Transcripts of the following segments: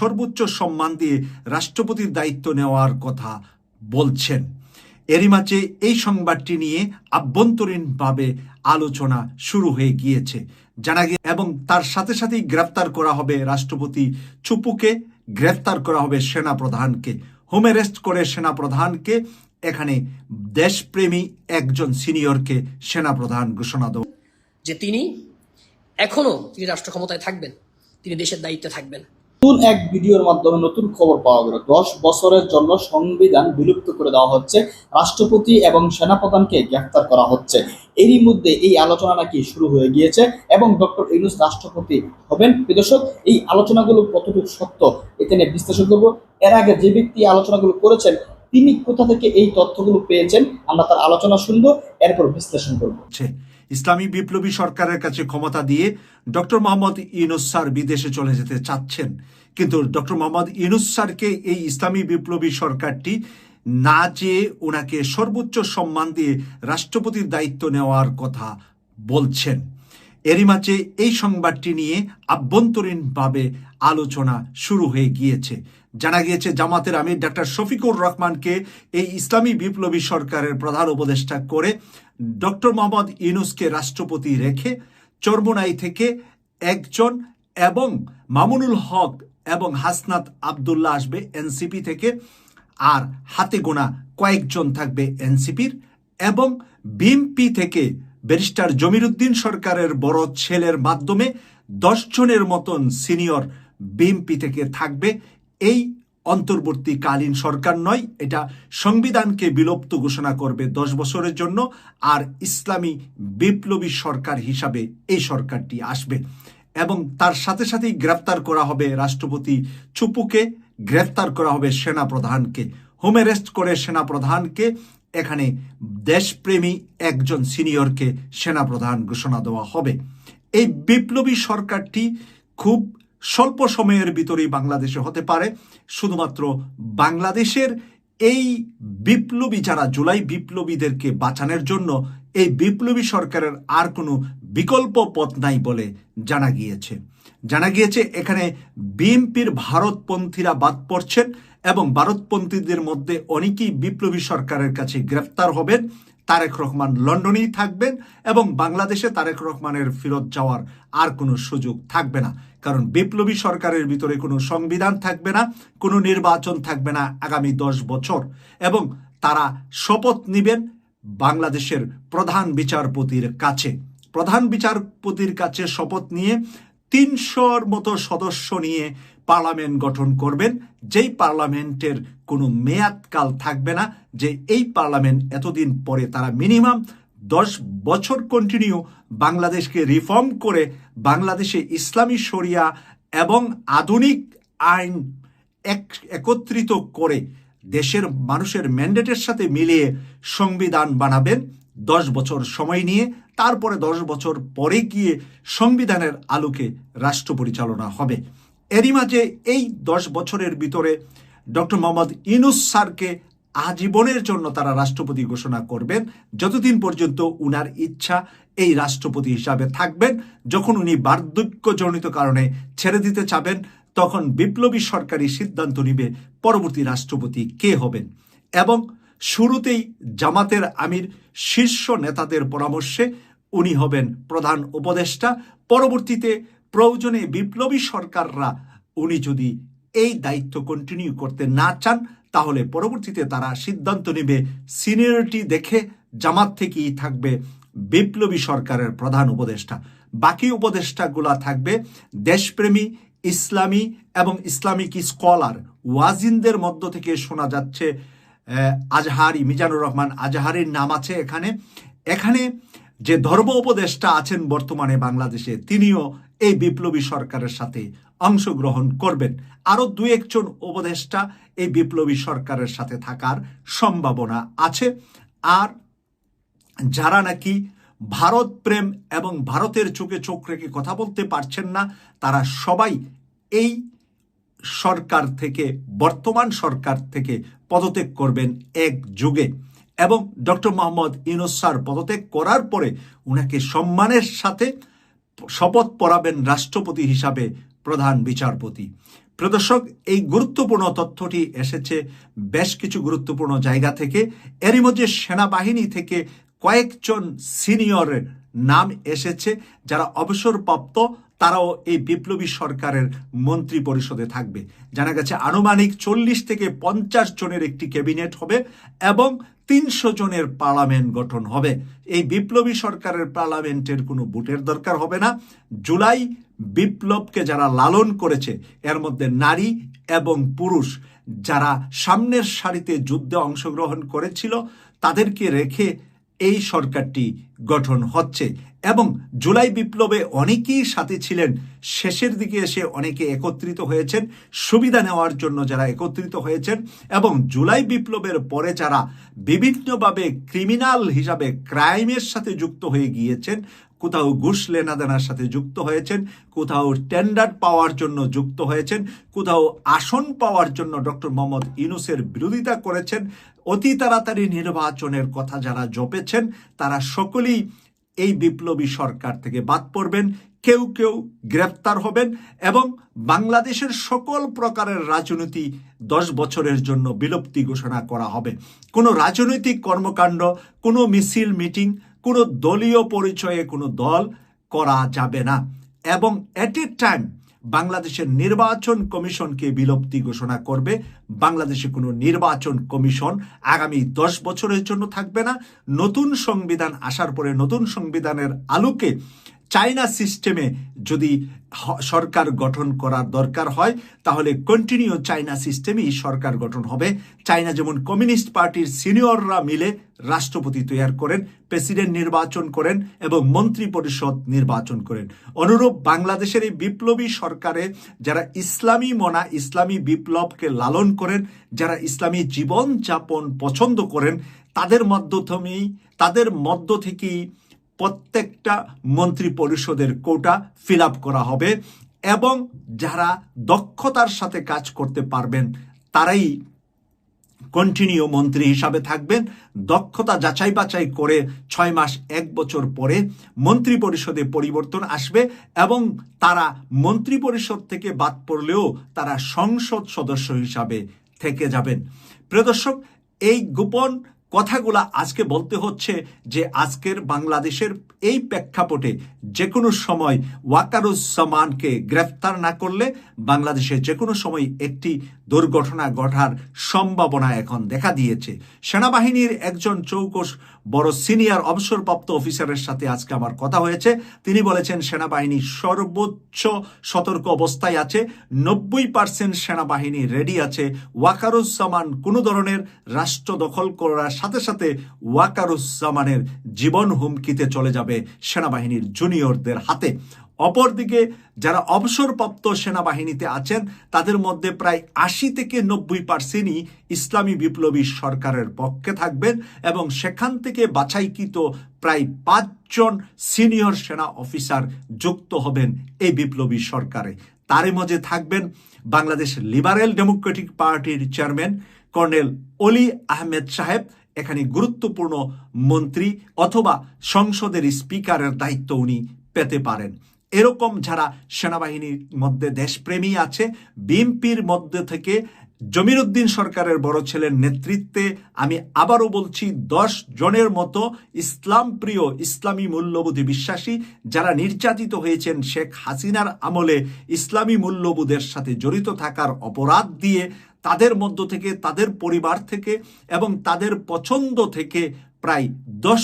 সর্বোচ্চ সম্মান দিয়ে রাষ্ট্রপতির দায়িত্ব নেওয়ার কথা বলছেন। এরই মাঝে এই সংবাদটি নিয়ে আভ্যন্তরীণভাবে আলোচনা শুরু হয়ে গিয়েছে। জানা গিয়ে এবং তার সাথে সাথেই গ্রেপ্তার করা হবে রাষ্ট্রপতি চুপুকে, গ্রেপ্তার করা হবে সেনাপ্রধানকে। হোম অ্যারেস্ট করে সেনাপ্রধানকে, এখানে দেশপ্রেমী একজন সিনিয়রকে সেনাপ্রধান ঘোষণা দেওয়া যে তিনি এখনও তিনি রাষ্ট্র ক্ষমতায় থাকবেন, তিনি দেশের দায়িত্বে থাকবেন। নতুন এক ভিডিওর মাধ্যমে নতুন খবর পাওয়া গেল। দশ বছরের জন্য সংবিধান বিলুপ্ত করে দেওয়া হচ্ছে। রাষ্ট্রপতি এবং সেনাপ্রধানকে গ্রেফতার করা হচ্ছে। এরই মধ্যে এই আলোচনা নাকি শুরু হয়ে গিয়েছে এবং ডক্টর ইউনুস রাষ্ট্রপতি হবেন। বিদর্শক এই আলোচনাগুলো কতটুকু সত্য এখানে বিশ্লেষণ করব। এর আগে যে ব্যক্তি আলোচনাগুলো করেছেন, তিনি কোথা থেকে এই তথ্যগুলো পেয়েছেন, আমরা তার আলোচনা শুনব, এরপর বিশ্লেষণ করব। ইসলামী বিপ্লবী সরকারের কাছে ক্ষমতা দিয়ে ডক্টর মোহাম্মদ ইউনুস স্যার বিদেশে চলে যেতে চাচ্ছেন। কিন্তু ডক্টর মোহাম্মদ ইউনুস স্যারকে এই ইসলামী বিপ্লবী সরকারটি না চেয়ে ওনাকে সর্বোচ্চ সম্মান দিয়ে রাষ্ট্রপতির দায়িত্ব নেওয়ার কথা বলছেন। এরই মাঝে এই সংবাদটি নিয়ে আভ্যন্তরীণভাবে আলোচনা শুরু হয়ে গিয়েছে। জানা গিয়েছে, জামাতের আমির ডাক্তার শফিকুর রহমানকে এই ইসলামী বিপ্লবী সরকারের প্রধান উপদেষ্টা করে ডক্টর মোহাম্মদ ইউনুসকে রাষ্ট্রপতি রেখে চর্মনাই থেকে একজন এবং মামুনুল হক এবং হাসনাত আবদুল্লাহ আসবে এনসিপি থেকে। আর হাতে গোনা কয়েকজন থাকবে এনসিপির এবং বিএমপি থেকে ব্যারিস্টার জমিরুদ্দিন সরকারের বড় ছেলের মাধ্যমে দশ জনের মতন সিনিয়র বিএমপি থেকে থাকবে। এই অন্তর্বর্তীকালীন সরকার নয়, এটা সংবিধানকে বিলুপ্ত ঘোষণা করবে দশ বছরের জন্য, আর ইসলামী বিপ্লবী সরকার হিসাবে এই সরকারটি আসবে। এবং তার সাথে সাথেই গ্রেপ্তার করা হবে রাষ্ট্রপতি চুপুকে, গ্রেপ্তার করা হবে সেনাপ্রধানকে। হোম অ্যারেস্ট করে সেনাপ্রধানকে এখানে দেশপ্রেমী একজন সিনিয়রকে সেনাপ্রধান ঘোষণা দেওয়া হবে। এই বিপ্লবী সরকারটি খুব স্বল্প সময়ের ভিতরেই বাংলাদেশে হতে পারে। শুধুমাত্র বাংলাদেশের এই বিপ্লবী যারা জুলাই বিপ্লবীদেরকে বাঁচানোর জন্য এই বিপ্লবী সরকারের আর কোনো বিকল্প পথ নাই বলে জানা গিয়েছে। জানা গিয়েছে এখানে বিএনপির ভারতপন্থীরা বাদ পড়ছেন এবং ভারতপন্থীদের মধ্যে অনেকেই বিপ্লবী সরকারের কাছে গ্রেফতার হবেন। তারেক রহমান লন্ডনেই থাকবেন এবং বাংলাদেশে তারেক রহমানের ফেরত যাওয়ার আর কোনো সুযোগ থাকবে না। কারণ বিপ্লবী সরকারের ভিতরে কোনো সংবিধান থাকবে না, কোনো নির্বাচন থাকবে না আগামী দশ বছর। এবং তারা শপথ নেবেন বাংলাদেশের প্রধান বিচারপতির কাছে। প্রধান বিচারপতির কাছে শপথ নিয়ে তিনশোর মতো সদস্য নিয়ে পার্লামেন্ট গঠন করবেন। যেই পার্লামেন্টের কোনো মেয়াদকাল থাকবে না, যে এই পার্লামেন্ট এতদিন পরে তারা মিনিমাম দশ বছর কন্টিনিউ বাংলাদেশকে রিফর্ম করে বাংলাদেশে ইসলামী শরিয়া এবং আধুনিক আইন এক একত্রিত করে দেশের মানুষের ম্যান্ডেটের সাথে মিলিয়ে সংবিধান বানাবেন। দশ বছর সময় নিয়ে, তারপরে দশ বছর পরে গিয়ে সংবিধানের আলোকে রাষ্ট্র পরিচালনা হবে। এরই মাঝে এই দশ বছরের ভিতরে ডক্টর মোহাম্মদ ইনুস স্যারকে আজীবনের জন্য তারা রাষ্ট্রপতি ঘোষণা করবেন। যতদিন পর্যন্ত উনার ইচ্ছা এই রাষ্ট্রপতি হিসাবে থাকবেন, যখন উনি বার্ধক্যজনিত কারণে ছেড়ে দিতে চাবেন তখন বিপ্লবী সরকারি সিদ্ধান্ত নিবে পরবর্তী রাষ্ট্রপতি কে হবেন এবং শুরুতেই জামাতের আমির শীর্ষ নেতাদের পরামর্শে উনি হবেন প্রধান উপদেষ্টা। পরবর্তীতে প্রয়োজনে বিপ্লবী সরকাররা উনি যদি এই দায়িত্ব কন্টিনিউ করতে না চান, তাহলে পরবর্তীতে তারা সিদ্ধান্ত নেবে সিনিয়রিটি দেখে জামাত থেকেই থাকবে বিপ্লবী সরকারের প্রধান উপদেষ্টা। বাকি উপদেষ্টাগুলা থাকবে দেশপ্রেমী ইসলামী এবং ইসলামিক স্কলার ওয়াজিনদের মধ্য থেকে শোনা যাচ্ছে আজহারি, মিজানুর রহমান আজহারির নাম আছে এখানে। এখানে যে ধর্ম উপদেষ্টা আছেন বর্তমানে বাংলাদেশে, তিনিও এই বিপ্লবী সরকারের সাথে অংশগ্রহণ করবেন। আরও দু একজন উপদেষ্টা এই বিপ্লবী সরকারের সাথে থাকার সম্ভাবনা আছে। আর যারা নাকি ভারত প্রেম এবং ভারতের চোখে চোখ রেখে কথা বলতে পারছেন না, তারা সবাই এই সরকার থেকে, বর্তমান সরকার থেকে পদত্যাগ করবেন এক যুগে। এবং ডক্টর মোহাম্মদ ইউনুস স্যার পদত্যাগ করার পরে উনাকে সম্মানের সাথে শপথ পড়াবেন রাষ্ট্রপতি হিসাবে প্রধান বিচারপতি। প্রদর্শক এই গুরুত্বপূর্ণ তথ্যটি এসেছে বেশ কিছু গুরুত্বপূর্ণ জায়গা থেকে। এরই মধ্যে সেনাবাহিনী থেকে কয়েকজন সিনিয়রের নাম এসেছে যারা অবসরপ্রাপ্ত, তারাও এই বিপ্লবী সরকারের মন্ত্রী পরিষদে থাকবে। জানা গেছে আনুমানিক চল্লিশ থেকে পঞ্চাশ জনের একটি ক্যাবিনেট হবে এবং তিনশো জনের পার্লামেন্ট গঠন হবে। এই বিপ্লবী সরকারের পার্লামেন্টের কোনো ভোটের দরকার হবে না। জুলাই বিপ্লবকে যারা লালন করেছে, এর মধ্যে নারী এবং পুরুষ যারা সামনের সারিতে যুদ্ধে অংশগ্রহণ করেছিল, তাদেরকে রেখে এই সরকারটি গঠন হচ্ছে এবং জুলাই বিপ্লবে অনেকেই সাথে ছিলেন। শেষের দিকে এসে অনেকে একত্রিত হয়েছেন। সুবিধা নেওয়ার জন্য যারা একত্রিত হয়েছেন এবং জুলাই বিপ্লবের পরে যারা বিভিন্নভাবে ক্রিমিনাল হিসাবে ক্রাইমের সাথে যুক্ত হয়ে গিয়েছেন কোথাও ঘুষ লেনাদেনার সাথে যুক্ত হয়েছেন, কোথাও টেন্ডার পাওয়ার জন্য যুক্ত হয়েছেন, কোথাও আসন পাওয়ার জন্য ডক্টর মোহাম্মদ ইনুসের বিরোধিতা করেছেন, অতি তাড়াতাড়ি নির্বাচনের কথা যারা জপেছেন, তারা সকলেই এই বিপ্লবী সরকার থেকে বাদ পড়বেন। কেউ কেউ গ্রেপ্তার হবেন এবং বাংলাদেশের সকল প্রকারের রাজনীতি দশ বছরের জন্য বিলুপ্তি ঘোষণা করা হবে। কোনো রাজনৈতিক কর্মকাণ্ড, কোনো মিছিল, মিটিং, কোনো দলীয় পরিচয়ে কোনো দল করা যাবে না এবং এট এ টাইম বাংলাদেশের নির্বাচন কমিশনকে বিলুপ্তি ঘোষণা করবে। বাংলাদেশে কোনো নির্বাচন কমিশন আগামী দশ বছরের জন্য থাকবে না। নতুন সংবিধান আসার পরে নতুন সংবিধানের আলোকে চাইনা সিস্টেমে যদি সরকার গঠন করার দরকার হয়, তাহলে কন্টিনিউ চাইনা সিস্টেমেই সরকার গঠন হবে। চাইনা যেমন কমিউনিস্ট পার্টির সিনিয়ররা মিলে রাষ্ট্রপতি তৈরি করেন, প্রেসিডেন্ট নির্বাচন করেন এবং মন্ত্রী পরিষদ নির্বাচন করেন। অনুরূপ বাংলাদেশের এই বিপ্লবী সরকারে যারা ইসলামী মনা, ইসলামী বিপ্লবকে লালন করেন, যারা ইসলামী জীবন যাপন পছন্দ করেন, তাদের মাধ্যমেই তাদের মধ্য থেকেই প্রত্যেকটা মন্ত্রী পরিষদের কোটা ফিল করা হবে এবং যারা দক্ষতার সাথে কাজ করতে পারবেন, তারাই কন্টিনিউ মন্ত্রী হিসাবে থাকবেন। দক্ষতা যাচাই বাছাই করে ছয় মাস, এক বছর পরে মন্ত্রী পরিষদে পরিবর্তন আসবে এবং তারা মন্ত্রী পরিষদ থেকে বাদ পড়লেও তারা সংসদ সদস্য হিসাবে থেকে যাবেন। প্রিয় দর্শক, এই গোপন কথাগুলা আজকে বলতে হচ্ছে যে আজকের বাংলাদেশের এই প্রেক্ষাপটে যে কোনো সময় ওয়াকারুজ্জামানকে গ্রেফতার না করলে বাংলাদেশে যে কোনো সময় একটি দুর্ঘটনা ঘটার সম্ভাবনা এখন দেখা দিয়েছে। সেনাবাহিনীর একজন চৌকস বড় সিনিয়র অবসরপ্রাপ্ত অফিসারের সাথে আজকে আমার কথা হয়েছে। তিনি বলেছেন, সেনাবাহিনী সর্বোচ্চ সতর্ক অবস্থায় আছে। নব্বই পার্সেন্ট সেনাবাহিনী রেডি আছে। ওয়াকারুজ্জামান কোনো ধরনের রাষ্ট্র দখল করার সাথে সাথে ওয়াকারুজ্জামানের জীবন হুমকিতে চলে যাবে সেনাবাহিনীর জুনিয়রদের হাতে। অপরদিকে, যারা অবসরপ্রাপ্ত সেনাবাহিনীতে আছেন, তাদের মধ্যে প্রায় আশি থেকে নব্বই পার্সেন্টই ইসলামী বিপ্লবী সরকারের পক্ষে থাকবেন এবং সেখান থেকে বাছাইকৃত প্রায় পাঁচজন সিনিয়র সেনা অফিসার যুক্ত হবেন এই বিপ্লবী সরকারে। তারই মধ্যে থাকবেন বাংলাদেশ লিবারেল ডেমোক্রেটিক পার্টির চেয়ারম্যান কর্নেল অলি আহমেদ সাহেব, এখানে গুরুত্বপূর্ণ মন্ত্রী অথবা সংসদের স্পিকারের দায়িত্ব উনি পেতে পারেন। এরকম যারা সেনাবাহিনীর মধ্যে দেশপ্রেমী আছে, বিএনপির মধ্যে থেকে জমিরুদ্দিন সরকারের বড় ছেলের নেতৃত্বে আমি আবারও বলছি, দশ জনের মতো ইসলাম প্রিয় ইসলামী মূল্যবোধী বিশ্বাসী যারা নির্যাতিত হয়েছেন শেখ হাসিনার আমলে ইসলামী মূল্যবোধের সাথে জড়িত থাকার অপরাধ দিয়ে তাদের মধ্য থেকে, তাদের পরিবার থেকে এবং তাদের পছন্দ থেকে প্রায় দশ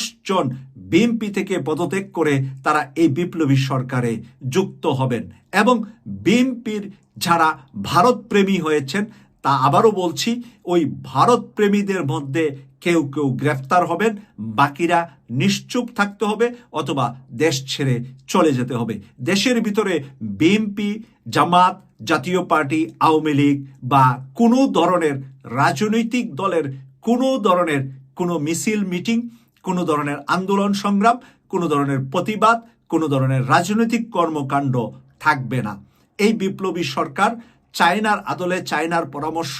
বিএনপি থেকে পদত্যাগ করে তারা এই বিপ্লবী সরকারে যুক্ত হবেন এবং বিএনপির যারা ভারতপ্রেমী হয়েছেন, তা আবারও বলছি, ওই ভারতপ্রেমীদের মধ্যে কেউ কেউ গ্রেফতার হবেন, বাকিরা নিশ্চুপ থাকতে হবে অথবা দেশ ছেড়ে চলে যেতে হবে। দেশের ভিতরে বিএনপি, জামাত, জাতীয় পার্টি, আওয়ামী লীগ বা কোনো ধরনের রাজনৈতিক দলের কোনো ধরনের কোনো মিছিল, মিটিং কোনো ধরনের আন্দোলন সংগ্রাম, কোনো ধরনের প্রতিবাদ, কোনো ধরনের রাজনৈতিক কর্মকাণ্ড থাকবে না। এই বিপ্লবী সরকার চায়নার আদলে চায়নার পরামর্শ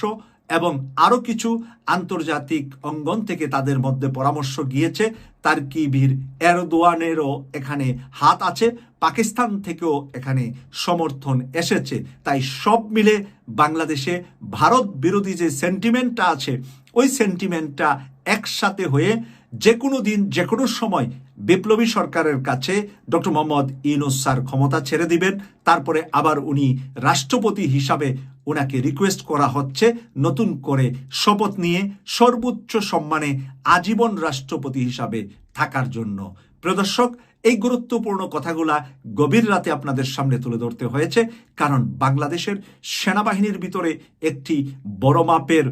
এবং আরও কিছু আন্তর্জাতিক অঙ্গন থেকে তাদের মধ্যে পরামর্শ গিয়েছে। তার্কিবির এরদোয়ানেরও এখানে হাত আছে। পাকিস্তান থেকেও এখানে সমর্থন এসেছে। তাই সব মিলে বাংলাদেশে ভারত বিরোধী যে সেন্টিমেন্টটা আছে, ওই সেন্টিমেন্টটা একসাথে হয়ে যে কোনো দিন যে কোনো সময় বিপ্লবী সরকারের কাছে ডক্টর মোহাম্মদ ইউনুস স্যার ক্ষমতা ছেড়ে দিবেন। তারপরে আবার উনি রাষ্ট্রপতি হিসাবে ওনাকে রিকোয়েস্ট করা হচ্ছে নতুন করে শপথ নিয়ে সর্বোচ্চ সম্মানে আজীবন রাষ্ট্রপতি হিসাবে থাকার জন্য। প্রদর্শক এই গুরুত্বপূর্ণ কথাগুলা গভীর রাতে আপনাদের সামনে তুলে ধরতে হয়েছে, কারণ বাংলাদেশের সেনাবাহিনীর ভিতরে একটি বড় মাপের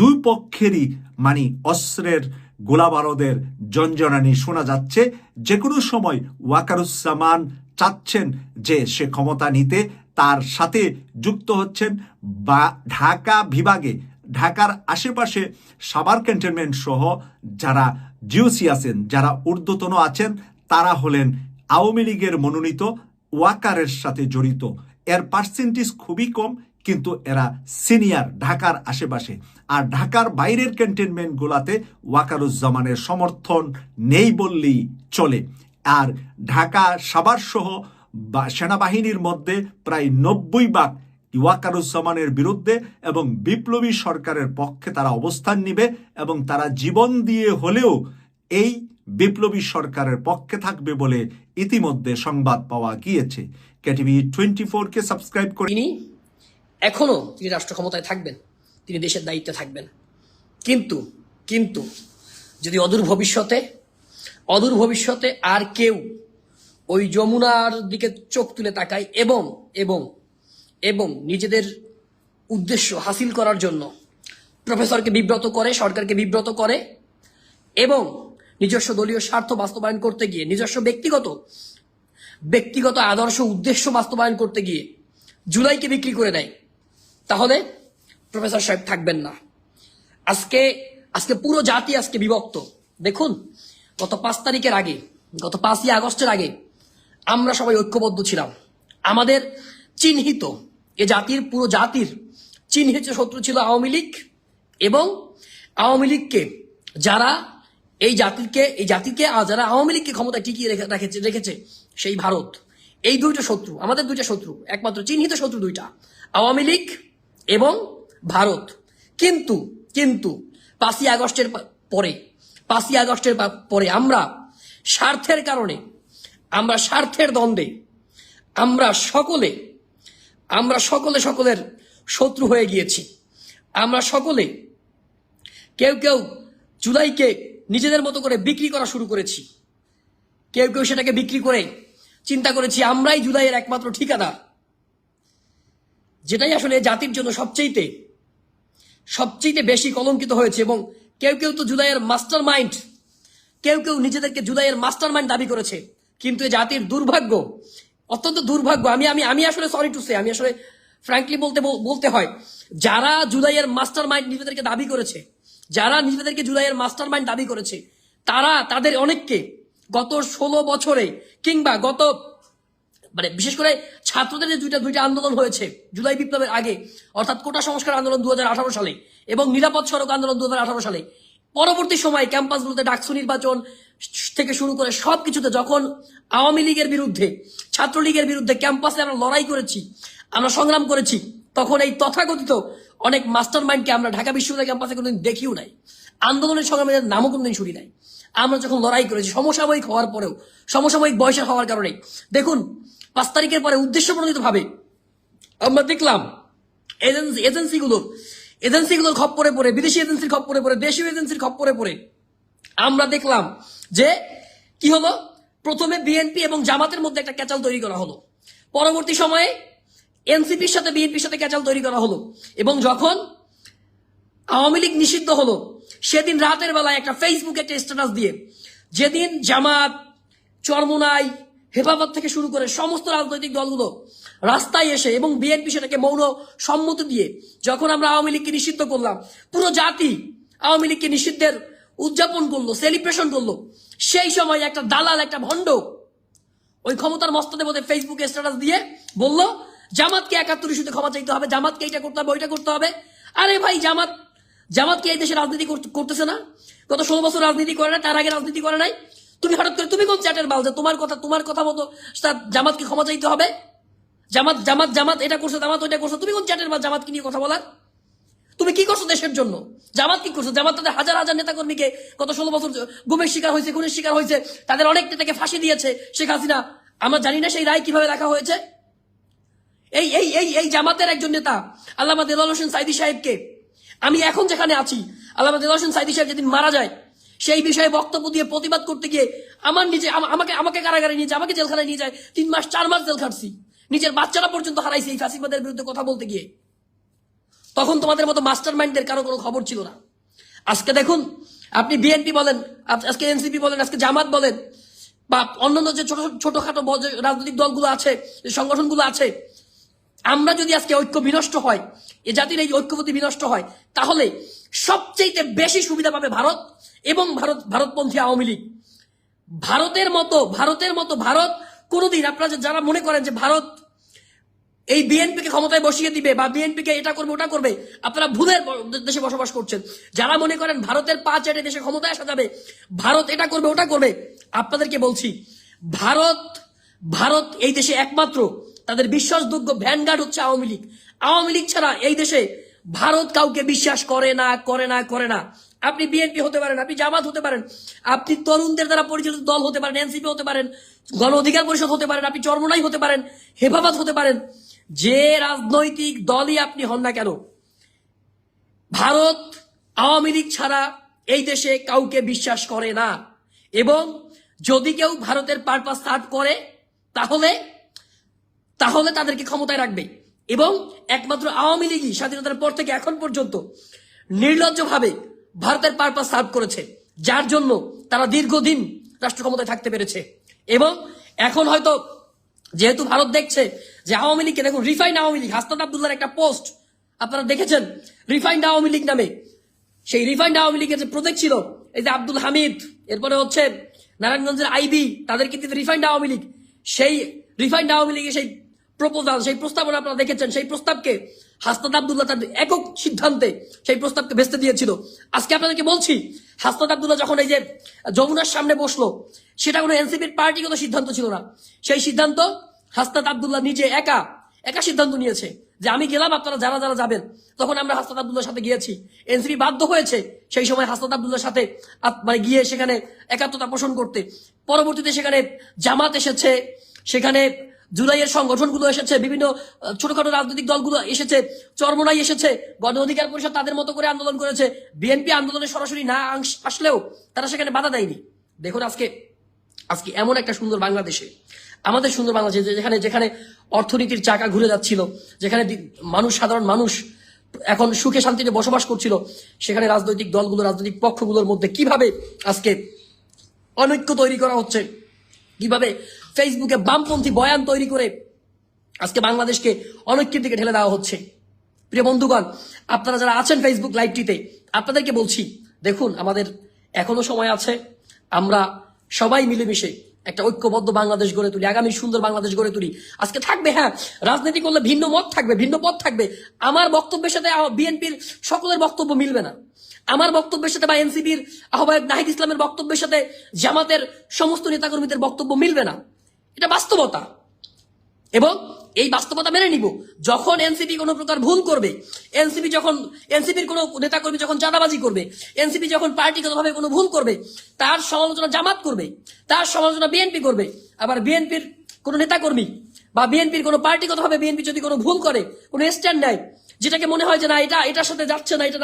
দুই পক্ষেরই মানে অস্ত্রের গোলাবারদের জঞ্জনানি শোনা যাচ্ছে যে কোনো সময় ওয়াকারুজ্জামান চাচ্ছেন যে সে ক্ষমতা নিতে, তার সাথে যুক্ত হচ্ছেন বা ঢাকা বিভাগে, ঢাকার আশেপাশে সাবার ক্যান্টনমেন্ট সহ যারা জিওসি আছেন, যারা ঊর্ধ্বতন আছেন, তারা হলেন আওয়ামী লীগের মনোনীত ওয়াকারের সাথে জড়িত। এর পার্সেন্টেজ খুবই কম কিন্তু এরা সিনিয়র ঢাকার আশেপাশে। আর ঢাকার বাইরের ক্যান্টনমেন্টগুলোতে ওয়াকারুজ্জামানের সমর্থন নেই বললেই চলে। আর ঢাকা সাবার সহ বা সেনাবাহিনীর মধ্যে প্রায় নব্বই ভাগ ওয়াকারুজ্জামানের বিরুদ্ধে এবং বিপ্লবী সরকারের পক্ষে তারা অবস্থান নিবে এবং তারা জীবন দিয়ে হলেও এই বিপ্লবী সরকারের পক্ষে থাকবে বলে ইতিমধ্যে সংবাদ পাওয়া গিয়েছে। কেটিভি টোয়েন্টি ফোরকে সাবস্ক্রাইব করে তিনি এখনও তিনি রাষ্ট্র ক্ষমতায় থাকবেন, তিনি দেশের দায়িত্বে থাকবেন। কিন্তু কিন্তু যদি অদূর ভবিষ্যতে অদূর ভবিষ্যতে আর কেউ ওই যমুনার দিকে চোখ তুলে তাকায় এবং এবং এবং নিজেদের উদ্দেশ্য হাসিল করার জন্য প্রফেসরকে বিব্রত করে, সরকারকে বিব্রত করে, এবং নিজস্ব দলীয় স্বার্থ বাস্তবায়ন করতে গিয়ে, নিজস্ব ব্যক্তিগত ব্যক্তিগত আদর্শ উদ্দেশ্য বাস্তবায়ন করতে গিয়ে জুলাইকে বিক্রি করে দেয় তাহলে প্রফেসর সাহেব থাকবেন না। আজকে আজকে পুরো জাতি আজকে বিভক্ত। দেখুন, গত পাঁচ তারিখের আগে, গত পাঁচই আগস্টের আগে আমরা সবাই ঐক্যবদ্ধ ছিলাম। আমাদের চিহ্নিত, এ জাতির, পুরো জাতির চিহ্নিত শত্রু ছিল আওয়ামী লীগ এবং আওয়ামী লীগকে যারা এই জাতিকে এই জাতিকে আর যারা আওয়ামী লীগকে ক্ষমতায় টিকিয়ে রেখে, রেখেছে রেখেছে, সেই ভারত। এই দুইটা শত্রু, আমাদের দুইটা শত্রু, একমাত্র চিহ্নিত শত্রু দুইটা, আওয়ামী লীগ এবং ভারত। কিন্তু কিন্তু, পাঁচই আগস্টের পরে, পাঁচই আগস্টের পরে আমরা স্বার্থের কারণে, আমরা স্বার্থের দ্বন্দ্বে, আমরা সকলে আমরা সকলে সকলের শত্রু হয়ে গিয়েছি। আমরা সকলে কেউ কেউ জুলাইকে নিজেদের মতো করে বিক্রি করা শুরু করেছি। কেউ কেউ সেটাকে বিক্রি করে চিন্তা করেছি, আমরাই জুলাইয়ের একমাত্র ঠিকাদার। যেটাই আসলে জাতির জন্য সবচেয়েতে সবচেয়ে বেশি কলঙ্কিত হয়েছে এবং কেউ কেউ তো জুলাইয়ের মাস্টার মাইন্ড কেউ কেউ নিজেদেরকে জুলাইয়ের মাস্টার মাইন্ড দাবি করেছে। কিন্তু এ জাতির দুর্ভাগ্য, অত্যন্ত দুর্ভাগ্য, আমি আমি আমি আসলে সরি টু সে আমি আসলে ফ্র্যাঙ্কলি বলতে বলতে হয়, যারা জুলাইয়ের মাস্টার মাইন্ড নিজেদেরকে দাবি করেছে, যারা নিজেদেরকে জুলাইয়ের মাস্টার মাইন্ড দাবি করেছে, তারা, তাদের অনেককে গত ষোলো বছরে কিংবা গত মানে বিশেষ করে ছাত্রদের যে দুইটা দুইটা আন্দোলন হয়েছে জুলাই বিপ্লবের আগে, অর্থাৎ কোটা সংস্কার আন্দোলন দুহাজার আঠারো সালে এবং নিরাপদ সড়ক আন্দোলন দুহাজার আঠারো সালে, পরবর্তী সময় ক্যাম্পাসগুলোতে ডাকসু নির্বাচন থেকে শুরু করে সব কিছুতে যখন আওয়ামী লীগের বিরুদ্ধে, ছাত্রলীগের বিরুদ্ধে ক্যাম্পাসে আমরা লড়াই করেছি, আমরা সংগ্রাম করেছি, তখন এই তথাকথিত অনেক মাস্টার মাইন্ডকে আমরা ঢাকা বিশ্ববিদ্যালয় ক্যাম্পাসে কোনোদিন দেখিও নাই। আন্দোলনের সংগ্রামের নামও কোনোদিন শুনি নাই। আমরা যখন লড়াই করেছি, সমসাময়িক হওয়ার পরেও, সমসাময়িক বয়সের হওয়ার কারণে, দেখুন পাঁচ তারিখের পরে উদ্দেশ্য প্রণোদিত ভাবে। আমরা দেখলাম, এজেন্সি, এজেন্সিগুলো এজেন্সিগুলোর খপ্পরে পড়ে বিদেশি এজেন্সির খপ্পরে পড়ে দেশীয় এজেন্সির খপ্পরে পড়ে আমরা দেখলাম যে কি হলো? প্রথমে বিএনপি এবং জামাতের মধ্যে একটা ক্যাচাল তৈরি করা হলো। পরবর্তী সময়ে এনসিপির সাথে বিএনপির সাথে ক্যাচাল তৈরি করা হলো এবং যখন আওয়ামী লীগ নিষিদ্ধ হলো, সেদিন রাতের বেলায় একটা ফেসবুকে একটা স্ট্যাটাস দিয়ে, যেদিন জামাত চরমোনাই হেফাজত থেকে শুরু করে সমস্ত রাজনৈতিক দলগুলো রাস্তায় এসে এবং বিএনপি সেটাকে মৌন সম্মতি দিয়ে যখন আমরা আওয়ামী লীগকে নিষিদ্ধ করলাম, পুরো জাতি আওয়ামী লীগকে নিষিদ্ধের উদযাপন করল সেলিব্রেশন করল। সেই সময় একটা দালাল, একটা ভণ্ড ওই ক্ষমতার মস্তদে বোধে ফেসবুকে স্ট্যাটাস দিয়ে বলল, জামাতকে একাত্তর ইস্যুতে ক্ষমা চাইতে হবে, জামাতকে এটা করতে হবে, ওইটা করতে হবে। আরে ভাই, জামাত, জামাতকে এই দেশে রাজনীতি করতে- করতেছে না। গত ষোলো বছর রাজনীতি করে না তার আগে রাজনীতি করে নাই। তুমি হঠাৎ করে, তুমি কোন চ্যাটের বাল যে তোমার কথা তোমার কথা মতো তার জামাতকে ক্ষমা চাইতে হবে? জামাত জামাত জামাত, এটা করছে, জামাত ওইটা করছে, তুমি কোন চ্যাটের বাল জামাতকে নিয়ে কথা বলার? তুমি কি করছ দেশের জন্য? জামাত কি করছ? জামাত তাদের হাজার হাজার নেতাকর্মীকে গত ষোলো বছর গুমের শিকার হয়েছে, খুনের শিকার হয়েছে, তাদের অনেক নেতাকে ফাঁসি দিয়েছে শেখ হাসিনা। আমরা জানি না সেই রায় কীভাবে রাখা হয়েছে। এই এই এই এই জামাতের একজন নেতা, আল্লামা দেলাল হোসেন সাইদি সাহেবকে আমি এখন যেখানে আছি, আল্লামা দেলাল হোসেন সাইদি সাহেব যেদিন মারা যায় সেই বিষয়ে বক্তব্য দিয়ে প্রতিবাদ করতে গিয়ে আমার নিজে, আমা- আমাকে আমাকে কারাগারে নিয়ে যায়, আমাকে জেলখানায় নিয়ে যায়, তিন মাস, চার মাস জেল খাটছি। নিজের বাচ্চারা পর্যন্ত হারাইছে এই ফাঁসিবাদের বিরুদ্ধে কথা বলতে গিয়ে। তখন তোমাদের মতো মাস্টার মাইন্ডের কারও কোনো খবর ছিল না। আজকে দেখুন, আপনি বিএনপি বলেন আজকে এনসিপি বলেন, আজকে জামাত বলেন, বা অন্যান্য যে ছোট, ছোটখাটো রাজনৈতিক দলগুলো আছে সংগঠনগুলো আছে আমরা যদি আজকে ঐক্য বিনষ্ট হয়, এ জাতির এই ঐক্যবদ্ধ বিনষ্ট হয়, তাহলে সবচেয়ে বেশি সুবিধা পাবে ভারত এবং ভারত, ভারতপন্থী আওয়ামী লীগ। ভারতের মতো ভারতের মতো ভারত কোনোদিন, আপনারা যারা মনে করেন যে ভারত এই বিএনপিকে ক্ষমতায় বসিয়ে দিবে বা বিএনপিকে এটা করবে, ওটা করবে, আপনারা ভুলের দেশে বসবাস করছেন। যারা মনে করেন ভারতের পা চেটে দেশে ক্ষমতায় আসা যাবে, ভারত এটা করবে, ওটা করবে, আপনাদেরকে বলছি, ভারত ভারত এই দেশে একমাত্র তাদের বিশ্বাসযোগ্য ভ্যানগার্ড হচ্ছে আওয়ামী লীগ। আওয়ামী লীগ ছাড়া এই দেশে ভারত কাউকে বিশ্বাস করে না করে না করে না। আপনি বিএনপি হতে পারেন, আপনি জামাত হতে পারেন, আপনি তরুণদের দ্বারা পরিচালিত দল হতে পারেন, এনসিপি হতে পারেন, গণ অধিকার পরিষদ হতে পারেন, আপনি চরমনাই হতে পারেন, হেফাজত হতে পারেন, যে রাজনৈতিক দলই আপনি হন না কেন, ভারত আওয়ামী লীগ ছাড়া এই দেশে কাউকে বিশ্বাস করে না। এবং যদি কেউ ভারতের পারপাস সার্ভ করে, তাহলে তাহলে তাদেরকে ক্ষমতায় রাখবে। এবং একমাত্র আওয়ামী লীগই স্বাধীনতার পর থেকে এখন পর্যন্ত নির্লজ্জভাবে ভারতের পারপাস সার্ভ করেছে, যার জন্য তারা দীর্ঘদিন রাষ্ট্র ক্ষমতায় থাকতে পেরেছে। এবং এখন হয়তো যেহেতু ভারত দেখছে যে আওয়ামী লীগকে, দেখুন, রিফাইন্ড আওয়ামী লীগ, হাসনাত আবদুল্লার একটা পোস্ট, আপনারা দেখেছেন, রিফাইন্ড আওয়ামী লীগ নামে। সেই রিফাইন্ড আওয়ামী লীগের যে প্রজেক্ট ছিল, এই যে আব্দুল হামিদ, এরপরে হচ্ছে নারায়ণগঞ্জের আইবি তাদের কিন্তু রিফাইন্ড আওয়ামী লীগ। সেই রিফাইন্ড আওয়ামী লীগের সেই প্রপোজাল, সেই প্রস্তাবনা আপনারা দেখেছেন, সেই প্রস্তাবকে হাসনাত আবদুল্লাহ তার একক সিদ্ধান্তে সেই প্রস্তাবকে ভেস্তে দিয়েছিল। আজকে আপনাদেরকে বলছি, হাসনাত আবদুল্লাহ যখন এই যে যমুনার সামনে বসল, সেটা কোনো এনসিপির পার্টিগত সিদ্ধান্ত ছিল না। সেই সিদ্ধান্ত হাসনাত আবদুল্লাহ নিজে একা একা সিদ্ধান্ত নিয়েছে যে আমি গেলাম, আপনারা যারা যারা যাবেন। তখন আমরা হাসনাত আবদুল্লার সাথে গিয়েছি। এনসিপি বাধ্য হয়েছে সেই সময় হাসনাত আবদুল্লার সাথে মানে গিয়ে সেখানে একাত্মতা পোষণ করতে। পরবর্তীতে সেখানে জামাত এসেছে, সেখানে জুলাইয়ের সংগঠনগুলো এসেছে, বিভিন্ন ছোটখাটো রাজনৈতিক দলগুলো এসেছে, চরমনাই এসেছে, গণ অধিকার পরিষদ তাদের মতো করে আন্দোলন করেছে, বিএনপি আন্দোলনে সরাসরি না আসলেও তারা সেখানে বাধা দেয়নি। দেখুন আজকে আজকে এমন একটা সুন্দর বাংলাদেশে, আমাদের সুন্দর বাংলাদেশে যেখানে যেখানে অর্থনীতির চাকা ঘুরে যাচ্ছিল, যেখানে মানুষ, সাধারণ মানুষ এখন সুখে শান্তিতে বসবাস করছিল, সেখানে রাজনৈতিক দলগুলো, রাজনৈতিক পক্ষগুলোর মধ্যে কীভাবে আজকে অনৈক্য তৈরি করা হচ্ছে কীভাবে ফেসবুকে বামপন্থী বয়ান তৈরি করে আজকে বাংলাদেশকে অনৈক্যের দিকে ঠেলে দেওয়া হচ্ছে। প্রিয় বন্ধুগণ, আপনারা যারা আছেন ফেসবুক লাইভটিতে আপনাদেরকে বলছি, দেখুন, আমাদের এখনও সময় আছে। আমরা সবাই মিলেমিশে একটা ঐক্যবদ্ধ বাংলাদেশ গড়ে তুলি, আগামী সুন্দর বাংলাদেশ গড়ে তুলি। আজকে থাকবে হ্যাঁ রাজনীতি করলে ভিন্ন মত থাকবে, ভিন্ন পথ থাকবে। আমার বক্তব্যের সাথে বিএনপির সকলের বক্তব্য মিলবে না। আমার বক্তব্যের সাথে বা এনসিপির আহ্বায়ক নাহিদ ইসলামের বক্তব্যের সাথে জামাতের সমস্ত নেতাকর্মীদের বক্তব্য মিলবে না। এটা বাস্তবতা। এবং এই বাস্তবতা মেনে নিব। যখন এনসিপি কোনো প্রকার ভুল করবে, এনসিপি যখন, এনসিপির কোনো নেতাকর্মী যখন চাঁদাবাজি করবে, এনসিপি যখন পার্টিগতভাবে কোনো ভুল করবে, তার সমালোচনা জামাত করবে, তার সমালোচনা বিএনপি করবে, আবার বিএনপির কোনো নেতাকর্মী বা বিএনপির কোনো পার্টিগতভাবে বিএনপি যদি কোনো ভুল করে, কোনো স্ট্যান্ড নেয় যেটাকে মনে হয় যে না, এটা, এটার সাথে যাচ্ছে না, এটা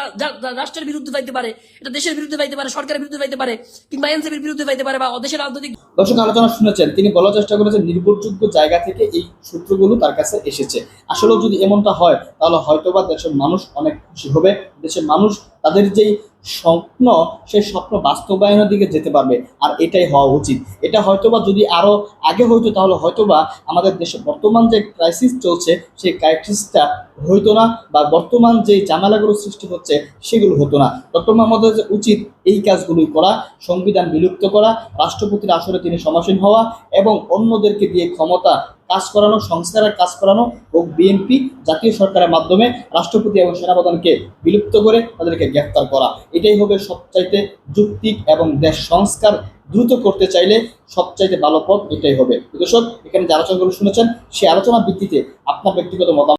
রাষ্ট্রের বিরুদ্ধে যাইতে পারে, এটা দেশের বিরুদ্ধে যাইতে পারে, সরকারের বিরুদ্ধে যাইতে পারে, কিংবা এনসিপির বিরুদ্ধে যাইতে পারে বা দেশের রাজনৈতিক দর্শক, আলোচনা শুনেছেন, তিনি বলার চেষ্টা করেছেন, নির্ভরযোগ্য জায়গা থেকে এই সূত্রগুলো তার কাছে এসেছে। আসলে যদি এমনটা হয়, তাহলে হয়তোবা দেশের মানুষ অনেক খুশি হবে, দেশের মানুষ তাদের যেই স্বপ্ন, সে স্বপ্ন বাস্তবায়নের দিকে যেতে পারবে, আর এটাই হওয়া উচিত। এটা হয়তোবা যদি আরও আগে হইতো, তাহলে হয়তোবা আমাদের দেশে বর্তমান যে ক্রাইসিস চলছে, সেই ক্রাইসিসটা হইতো না, বা বর্তমান যে জামালাগুলো সৃষ্টি হচ্ছে, সেগুলো হতো না। বর্তমান আমাদের উচিত এই কাজগুলোই করা, সংবিধান বিলুপ্ত করা, রাষ্ট্রপতির আসরে তিনি সমাসীন হওয়া এবং অন্যদেরকে দিয়ে ক্ষমতা কাজ করানো সংস্কারের কাজ করানো ও বিএনপি, জাতীয় সরকারের মাধ্যমে রাষ্ট্রপতি এবং সেনাপ্রধানকে বিলুপ্ত করে তাদেরকে গ্রেফতার করা। এটাই হবে সবচাইতে যুক্তিক এবং দেশ সংস্কার। দ্রুত করতে চাইলে সবচাইতে ভালো পথ এটাই হবে। দর্শক, এখানে যে আলোচনাগুলো শুনেছেন সেই আলোচনার ভিত্তিতে আপনার ব্যক্তিগত মতামত